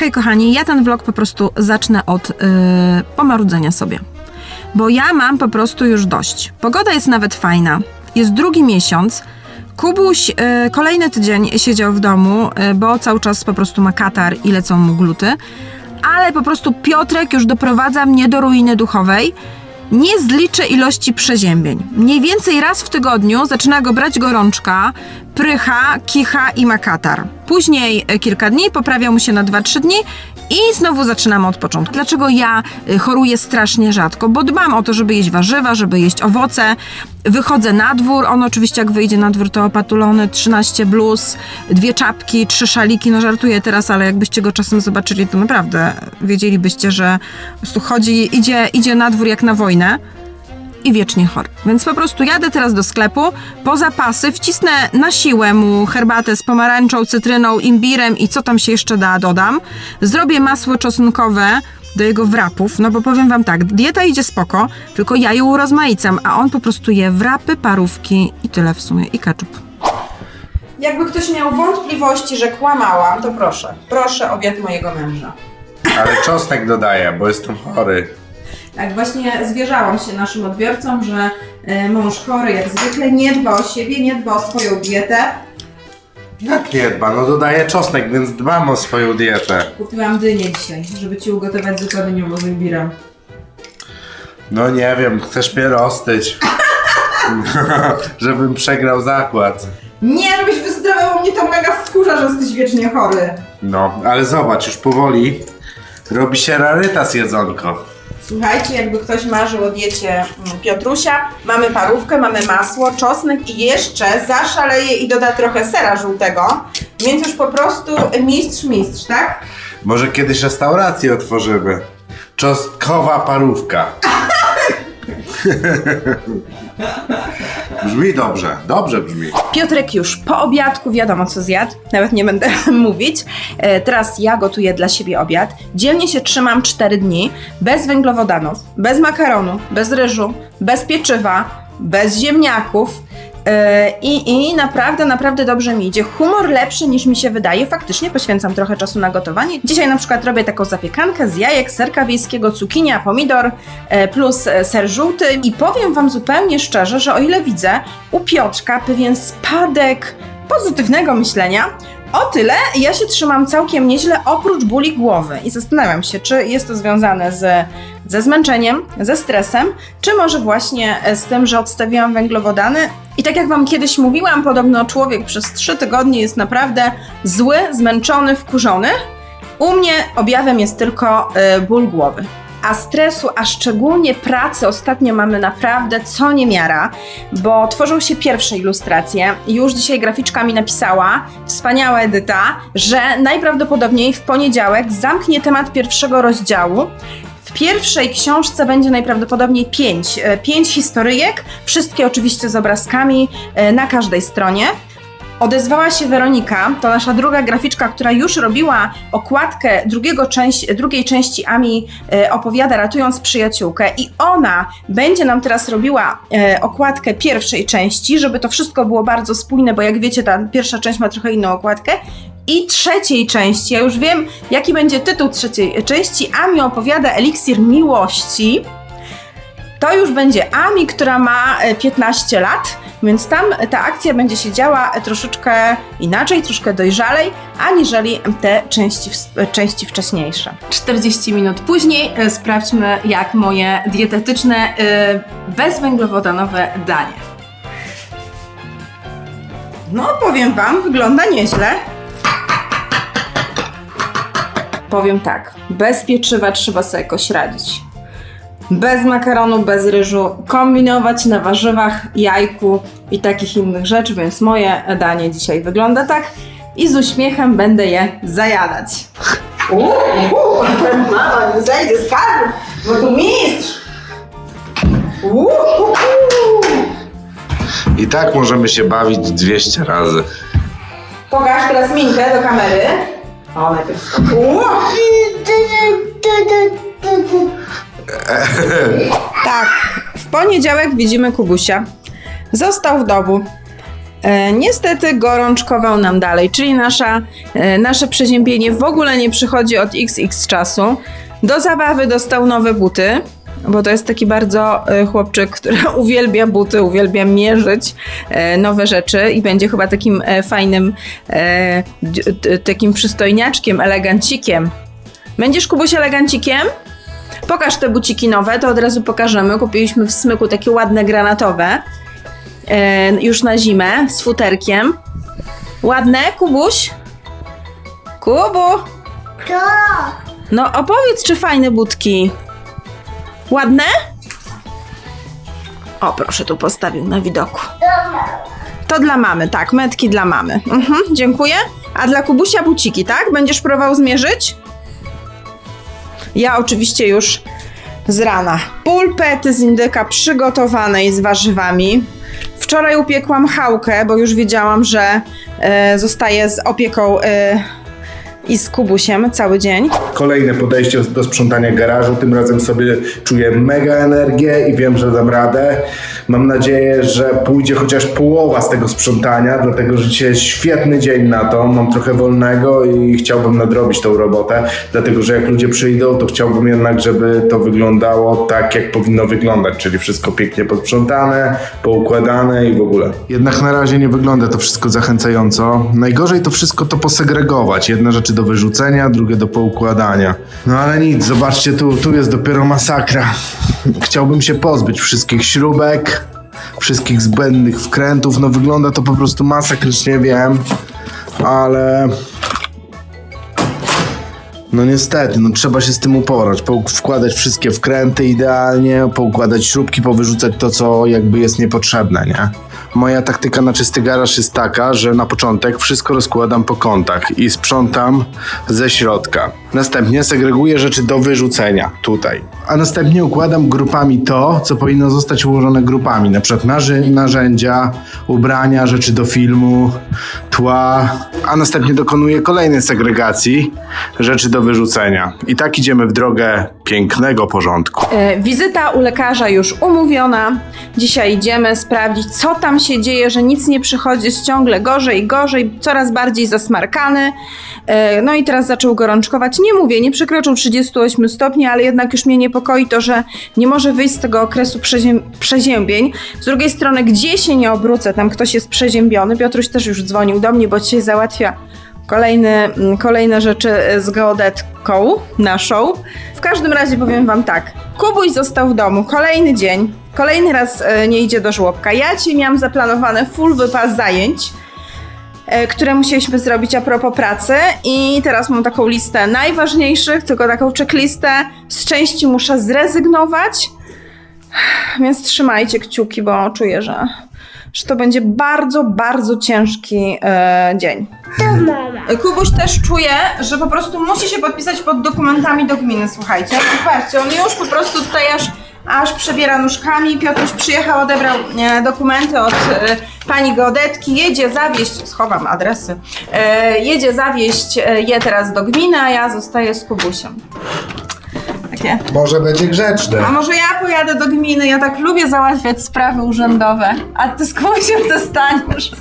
hej kochani, ja ten vlog po prostu zacznę od yy, pomarudzenia sobie. Bo ja mam po prostu już dość. Pogoda jest nawet fajna. Jest drugi miesiąc. Kubuś y, kolejny tydzień siedział w domu, y, bo cały czas po prostu ma katar i lecą mu gluty. Ale po prostu Piotrek już doprowadza mnie do ruiny duchowej. Nie zliczę ilości przeziębień. Mniej więcej raz w tygodniu zaczyna go brać gorączka, prycha, kicha i ma katar. Później e, kilka dni, poprawiał mu się na 2-3 dni i znowu zaczynamy od początku. Dlaczego ja y, choruję strasznie rzadko? Bo dbam o to, żeby jeść warzywa, żeby jeść owoce. Wychodzę na dwór, on oczywiście jak wyjdzie na dwór to opatulony, 13 bluz, dwie czapki, trzy szaliki, no żartuję teraz, ale jakbyście go czasem zobaczyli, to naprawdę wiedzielibyście, że po prostu chodzi, idzie, idzie na dwór jak na wojnę i wiecznie chory. Więc po prostu jadę teraz do sklepu, po zapasy, wcisnę na siłę mu herbatę z pomarańczą, cytryną, imbirem i co tam się jeszcze da, dodam. Zrobię masło czosnkowe do jego wrapów, no bo powiem wam tak, dieta idzie spoko, tylko ja ją urozmaicam, a on po prostu je wrapy, parówki i tyle w sumie, i ketchup. Jakby ktoś miał wątpliwości, że kłamałam, to proszę. Proszę obiad mojego męża. Ale czosnek dodaję, bo jestem chory. Tak, właśnie zwierzałam się naszym odbiorcom, że e, mąż chory jak zwykle nie dba o siebie, nie dba o swoją dietę. Jak nie dba? No dodaję czosnek, więc dbam o swoją dietę. Kupiłam dynię dzisiaj, żeby ci ugotować zupę dyniową z imbirem. No nie wiem, chcesz mnie roztyć. Żebym przegrał zakład. Nie, żebyś wyzdrowiał mnie to mega wkurza, że jesteś wiecznie chory. No, ale zobacz, już powoli robi się rarytas jedzonko. Słuchajcie, jakby ktoś marzył o diecie mm, Piotrusia, mamy parówkę, mamy masło, czosnek i jeszcze zaszaleje i doda trochę sera żółtego, więc już po prostu mistrz, mistrz, tak? Może kiedyś restaurację otworzymy. Czosnkowa parówka. brzmi dobrze, dobrze brzmi. Piotrek już po obiadku wiadomo co zjadł, nawet nie będę mówić. E, teraz ja gotuję dla siebie obiad. Dzielnie się trzymam 4 dni, bez węglowodanów, bez makaronu, bez ryżu, bez pieczywa, bez ziemniaków. E, I, I naprawdę, naprawdę dobrze mi idzie. Humor lepszy niż mi się wydaje. Faktycznie poświęcam trochę czasu na gotowanie. Dzisiaj na przykład robię taką zapiekankę z jajek, serka wiejskiego, cukinia, pomidor e, plus e, ser żółty. I powiem Wam zupełnie szczerze, że o ile widzę u Piotrka pewien spadek pozytywnego myślenia, o tyle ja się trzymam całkiem nieźle oprócz bóli głowy i zastanawiam się, czy jest to związane z, ze zmęczeniem, ze stresem, czy może właśnie e, z tym, że odstawiłam węglowodany. I tak jak Wam kiedyś mówiłam, podobno człowiek przez trzy tygodnie jest naprawdę zły, zmęczony, wkurzony. U mnie objawem jest tylko y, ból głowy. A stresu, a szczególnie pracy ostatnio mamy naprawdę co niemiara, bo tworzą się pierwsze ilustracje. Już dzisiaj graficzka mi napisała, wspaniała Edyta, że najprawdopodobniej w poniedziałek zamknie temat pierwszego rozdziału. W pierwszej książce będzie najprawdopodobniej pięć, e, pięć historyjek, wszystkie oczywiście z obrazkami e, na każdej stronie. Odezwała się Weronika, to nasza druga graficzka, która już robiła okładkę drugiego części, drugiej części Ami e, opowiada ratując przyjaciółkę i ona będzie nam teraz robiła e, okładkę pierwszej części, żeby to wszystko było bardzo spójne, bo jak wiecie ta pierwsza część ma trochę inną okładkę i trzeciej części. Ja już wiem, jaki będzie tytuł trzeciej części. Ami opowiada eliksir miłości. To już będzie Ami, która ma e, 15 lat, więc tam ta akcja będzie się działa troszeczkę inaczej, troszkę dojrzalej, aniżeli te części, części wcześniejsze. 40 minut później e, sprawdźmy, jak moje dietetyczne, e, bezwęglowodanowe danie. No, powiem Wam, wygląda nieźle. Powiem tak, bez pieczywa trzeba sobie jakoś radzić. Bez makaronu, bez ryżu, kombinować na warzywach, jajku i takich innych rzeczy, więc moje danie dzisiaj wygląda tak i z uśmiechem będę je zajadać. Uuu, mama, nie zejdzie z kadru, bo tu mistrz! Uuu, I tak możemy się bawić 200 razy. Pokaż teraz minkę do kamery. O, najpierw. Uuu. Tak, w poniedziałek widzimy Kubusia. Został w domu. E, niestety gorączkował nam dalej, czyli nasza, e, nasze przeziębienie w ogóle nie przychodzi od XX czasu. Do zabawy dostał nowe buty, bo to jest taki bardzo e, chłopczyk, który uwielbia buty, uwielbia mierzyć e, nowe rzeczy i będzie chyba takim e, fajnym, e, d- d- takim przystojniaczkiem, elegancikiem. Będziesz Kubuś elegancikiem? Pokaż te buciki nowe, to od razu pokażemy. Kupiliśmy w smyku takie ładne granatowe. E, już na zimę, z futerkiem. Ładne, Kubuś? Kubu! To. No opowiedz, czy fajne budki. Ładne? O, proszę, tu postawił na widoku. To dla mamy, tak, metki dla mamy. Mhm, dziękuję. A dla Kubusia buciki, tak? Będziesz próbował zmierzyć? Ja oczywiście już z rana. Pulpety z indyka przygotowanej z warzywami. Wczoraj upiekłam chałkę, bo już wiedziałam, że e, zostaję z opieką e, i z Kubusiem cały dzień. Kolejne podejście do sprzątania garażu. Tym razem sobie czuję mega energię i wiem, że dam radę. Mam nadzieję, że pójdzie chociaż połowa z tego sprzątania, dlatego że dzisiaj jest świetny dzień na to. Mam trochę wolnego i chciałbym nadrobić tą robotę, dlatego że jak ludzie przyjdą, to chciałbym jednak, żeby to wyglądało tak, jak powinno wyglądać, czyli wszystko pięknie posprzątane, poukładane i w ogóle. Jednak na razie nie wygląda to wszystko zachęcająco. Najgorzej to wszystko to posegregować. Jedne rzeczy do wyrzucenia, drugie do poukładania. No ale nic, zobaczcie tu, tu jest dopiero masakra. Chciałbym się pozbyć wszystkich śrubek, wszystkich zbędnych wkrętów. No wygląda to po prostu masakrycznie, wiem, ale no niestety, no trzeba się z tym uporać, wkładać wszystkie wkręty idealnie, poukładać śrubki, powyrzucać to, co jakby jest niepotrzebne, nie? Moja taktyka na czysty garaż jest taka, że na początek wszystko rozkładam po kątach i sprzątam ze środka. Następnie segreguję rzeczy do wyrzucenia tutaj. A następnie układam grupami to, co powinno zostać ułożone grupami. Na przykład narzędzia, ubrania, rzeczy do filmu, A następnie dokonuję kolejnej segregacji rzeczy do wyrzucenia. I tak idziemy w drogę pięknego porządku. E, Wizyta u lekarza już umówiona. Dzisiaj idziemy sprawdzić, co tam się dzieje, że nic nie przychodzi, jest ciągle gorzej i gorzej, coraz bardziej zasmarkany. E, No i teraz zaczął gorączkować. Nie mówię, nie przekroczył 38 stopni, ale jednak już mnie niepokoi to, że nie może wyjść z tego okresu przeziem- przeziębień. Z drugiej strony, gdzie się nie obrócę, tam ktoś jest przeziębiony. Piotruś też już dzwonił do mnie, bo dzisiaj załatwia kolejny, mm, kolejne rzeczy z geodetką naszą. W każdym razie powiem wam tak. Kubuś został w domu. Kolejny dzień. Kolejny raz e, nie idzie do żłobka. Ja ci miałam zaplanowane full wypas zajęć, e, które musieliśmy zrobić a propos pracy i teraz mam taką listę najważniejszych, tylko taką checklistę. Z części muszę zrezygnować, więc trzymajcie kciuki, bo czuję, że, że to będzie bardzo, bardzo ciężki e, dzień. To mama. Kubuś też czuje, że po prostu musi się podpisać pod dokumentami do gminy, słuchajcie. Patrzcie, on już po prostu tutaj aż, aż przebiera nóżkami. Piotruś przyjechał, odebrał e, dokumenty od e, pani geodetki, jedzie zawieźć, schowam adresy, e, jedzie zawieźć e, je teraz do gminy, a ja zostaję z Kubusiem. Może będzie grzeczne. A może ja pojadę do gminy? Ja tak lubię załatwiać sprawy urzędowe. A ty z Kubusiem zostaniesz.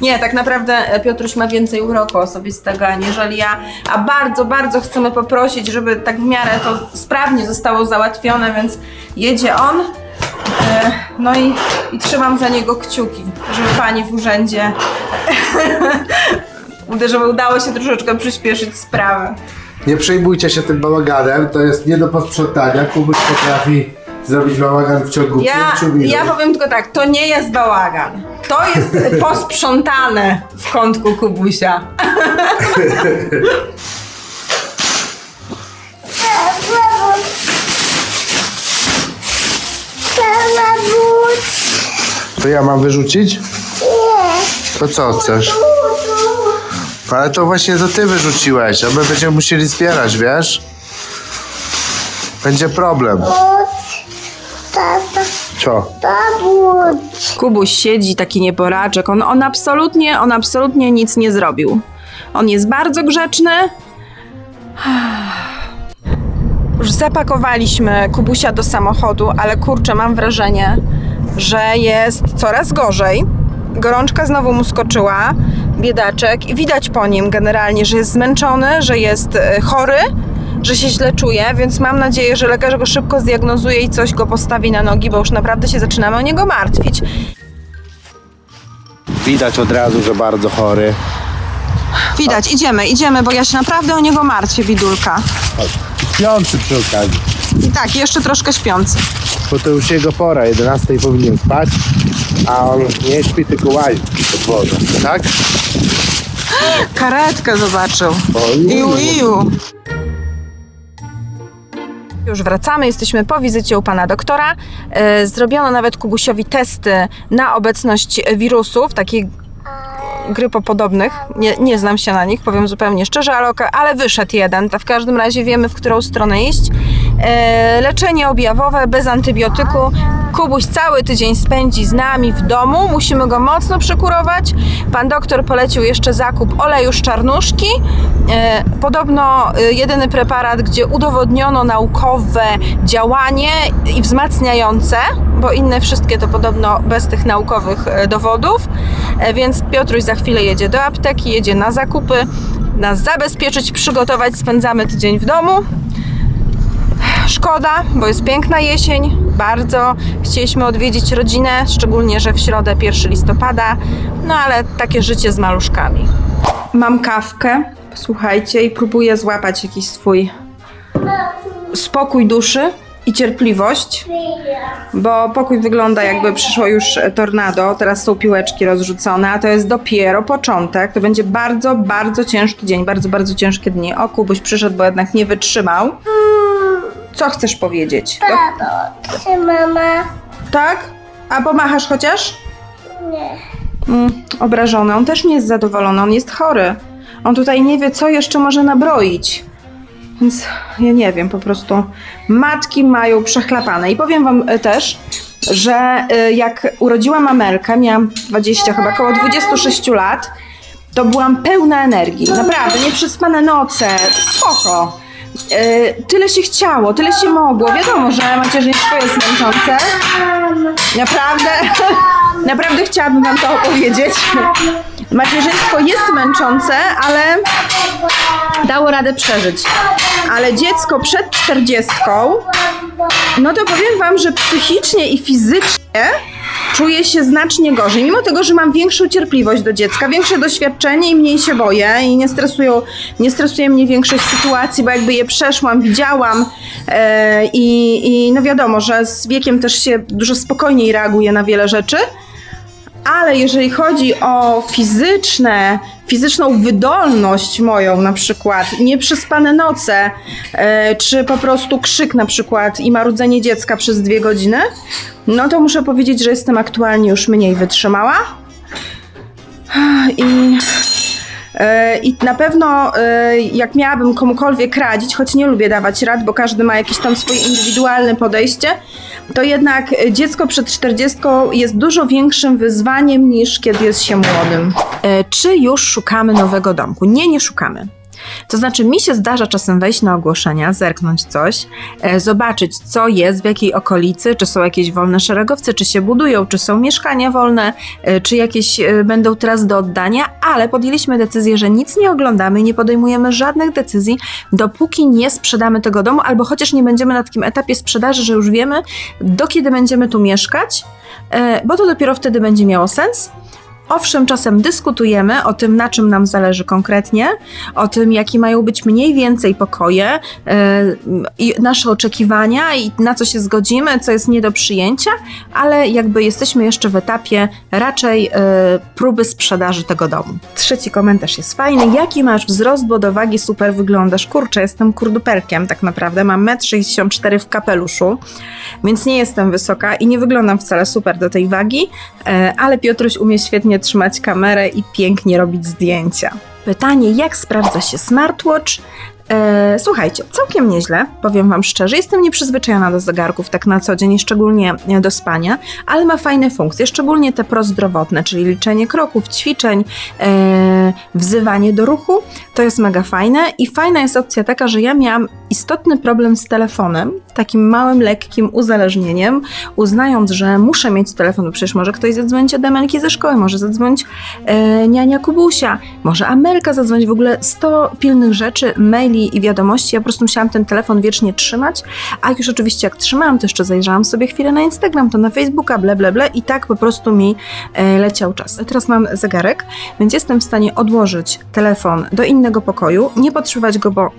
Nie, tak naprawdę e, Piotruś ma więcej uroku osobistego aniżeli ja, a bardzo, bardzo chcemy poprosić, żeby tak w miarę to sprawnie zostało załatwione, więc jedzie on. E, No i, i trzymam za niego kciuki, żeby pani w urzędzie, żeby udało się troszeczkę przyspieszyć sprawę. Nie przejmujcie się tym bałaganem, to jest nie do posprzątania. Kubuś potrafi zrobić bałagan w ciągu Ja, 5 minut. ja powiem tylko tak, to nie jest bałagan. To jest posprzątane w kątku Kubusia. To ja mam wyrzucić? Nie. To co chcesz? Budu. Ale to właśnie to ty wyrzuciłeś, a my będziemy musieli zbierać, wiesz? Będzie problem. Co? Kubuś siedzi taki nieboraczek. On, on absolutnie, on absolutnie nic nie zrobił. On jest bardzo grzeczny. Już zapakowaliśmy Kubusia do samochodu, ale kurczę, mam wrażenie, że jest coraz gorzej. Gorączka znowu mu skoczyła, biedaczek, i widać po nim generalnie, że jest zmęczony, że jest e, chory, że się źle czuje, więc mam nadzieję, że lekarz go szybko zdiagnozuje i coś go postawi na nogi, bo już naprawdę się zaczynamy o niego martwić. Widać od razu, że bardzo chory. Widać, idziemy, idziemy, bo ja się naprawdę o niego martwię, bidulka. Śpiący przy okazji. I tak, jeszcze troszkę śpiący. Bo to już jego pora, 11 powinien spać, a on nie śpi, tylko łazi pod wodą, tak? Karetkę zobaczył. O, Iu, iu. Już wracamy, jesteśmy po wizycie u pana doktora. E, Zrobiono nawet Kubusiowi testy na obecność wirusów, takich grypopodobnych. Nie, nie znam się na nich, powiem zupełnie szczerze, ale, oka- ale wyszedł jeden. To w każdym razie wiemy, w którą stronę iść. E, leczenie objawowe bez antybiotyku. Kubuś cały tydzień spędzi z nami w domu. Musimy go mocno przekurować. Pan doktor polecił jeszcze zakup oleju z czarnuszki. E, podobno e, jedyny preparat, gdzie udowodniono naukowe działanie i wzmacniające, bo inne wszystkie to podobno bez tych naukowych dowodów. Więc Piotruś za chwilę jedzie do apteki, jedzie na zakupy, nas zabezpieczyć, przygotować. Spędzamy tydzień w domu. Szkoda, bo jest piękna jesień. Bardzo chcieliśmy odwiedzić rodzinę, szczególnie, że w środę 1 listopada. No ale takie życie z maluszkami. Mam kawkę, słuchajcie, i próbuję złapać jakiś swój spokój duszy i cierpliwość, bo pokój wygląda jakby przyszło już tornado, teraz są piłeczki rozrzucone, a to jest dopiero początek. To będzie bardzo, bardzo ciężki dzień, bardzo, bardzo ciężkie dni. O, Kubuś przyszedł, bo jednak nie wytrzymał. Co chcesz powiedzieć? Tato, czy mama? tak? A pomachasz chociaż? Nie. Mm, obrażony. On też nie jest zadowolony, on jest chory. On tutaj nie wie, co jeszcze może nabroić. Więc ja nie wiem, po prostu matki mają przechlapane. I powiem wam e, też, że e, jak urodziłam Amelkę, miałam 20, chyba około 26 lat, to byłam pełna energii. Naprawdę, nieprzespane noce, spoko. E, Tyle się chciało, tyle się mogło. Wiadomo, że macierzyństwo jest męczące. Naprawdę, naprawdę chciałabym wam to opowiedzieć. Macierzyństwo jest męczące, ale dało radę przeżyć. Ale dziecko przed czterdziestką, no to powiem wam, że psychicznie i fizycznie czuję się znacznie gorzej. Mimo tego, że mam większą cierpliwość do dziecka, większe doświadczenie i mniej się boję i nie, stresują, nie stresuje mnie większość sytuacji, bo jakby je przeszłam, widziałam e, i, i no wiadomo, że z wiekiem też się dużo spokojniej reaguje na wiele rzeczy. Ale jeżeli chodzi o fizyczne, fizyczną wydolność moją na przykład, nieprzespane noce, e, czy po prostu krzyk na przykład i marudzenie dziecka przez dwie godziny, no to muszę powiedzieć, że jestem aktualnie już mniej wytrzymała. I, I na pewno e, jak miałabym komukolwiek radzić, choć nie lubię dawać rad, bo każdy ma jakieś tam swoje indywidualne podejście, to jednak e, dziecko przed 40 jest dużo większym wyzwaniem niż kiedy jest się młodym. E, czy już szukamy nowego domku? Nie, nie szukamy. To znaczy, mi się zdarza czasem wejść na ogłoszenia, zerknąć coś, e, zobaczyć, co jest, w jakiej okolicy, czy są jakieś wolne szeregowce, czy się budują, czy są mieszkania wolne, e, czy jakieś e, będą teraz do oddania, ale podjęliśmy decyzję, że nic nie oglądamy, nie podejmujemy żadnych decyzji, dopóki nie sprzedamy tego domu, albo chociaż nie będziemy na takim etapie sprzedaży, że już wiemy, do kiedy będziemy tu mieszkać, e, bo to dopiero wtedy będzie miało sens. Owszem, czasem dyskutujemy o tym, na czym nam zależy konkretnie, o tym, jakie mają być mniej więcej pokoje e, i nasze oczekiwania i na co się zgodzimy, co jest nie do przyjęcia, ale jakby jesteśmy jeszcze w etapie raczej e, próby sprzedaży tego domu. Trzeci komentarz jest fajny. Jaki masz wzrost, bo do wagi super wyglądasz? Kurczę, jestem kurduperkiem tak naprawdę. Mam 1,64 m w kapeluszu, więc nie jestem wysoka i nie wyglądam wcale super do tej wagi, e, ale Piotruś umie świetnie trzymać kamerę i pięknie robić zdjęcia. Pytanie, jak sprawdza się smartwatch? E, słuchajcie, całkiem nieźle, powiem Wam szczerze. Jestem nieprzyzwyczajona do zegarków tak na co dzień, szczególnie e, do spania, ale ma fajne funkcje, szczególnie te prozdrowotne, czyli liczenie kroków, ćwiczeń, e, wzywanie do ruchu. To jest mega fajne i fajna jest opcja taka, że ja miałam istotny problem z telefonem, takim małym, lekkim uzależnieniem, uznając, że muszę mieć telefon, bo przecież może ktoś zadzwonić od Amelki ze szkoły, może zadzwonić e, niania Kubusia, może Amelka zadzwonić, w ogóle 100 pilnych rzeczy, maili i wiadomości, ja po prostu musiałam ten telefon wiecznie trzymać, a już oczywiście jak trzymałam, to jeszcze zajrzałam sobie chwilę na Instagram, to na Facebooka, ble, ble, ble i tak po prostu mi e, leciał czas. Teraz mam zegarek, więc jestem w stanie odłożyć telefon do innego pokoju, nie potrzebować go, bo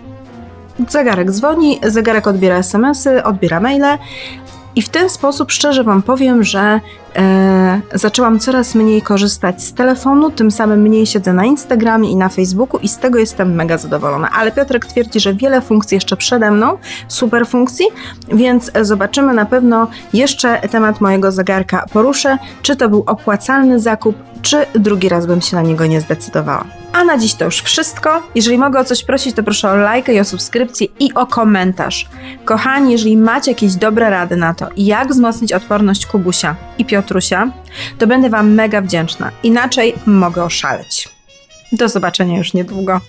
zegarek dzwoni, zegarek odbiera SMS-y, odbiera maile. I w ten sposób szczerze Wam powiem, że e, zaczęłam coraz mniej korzystać z telefonu, tym samym mniej siedzę na Instagramie i na Facebooku i z tego jestem mega zadowolona. Ale Piotrek twierdzi, że wiele funkcji jeszcze przede mną, super funkcji, więc zobaczymy na pewno jeszcze temat mojego zegarka poruszę, czy to był opłacalny zakup, czy drugi raz bym się na niego nie zdecydowała. A na dziś to już wszystko. Jeżeli mogę o coś prosić, to proszę o lajkę i o subskrypcję i o komentarz. Kochani, jeżeli macie jakieś dobre rady na to, jak wzmocnić odporność Kubusia i Piotrusia, to będę Wam mega wdzięczna. Inaczej mogę oszaleć. Do zobaczenia już niedługo.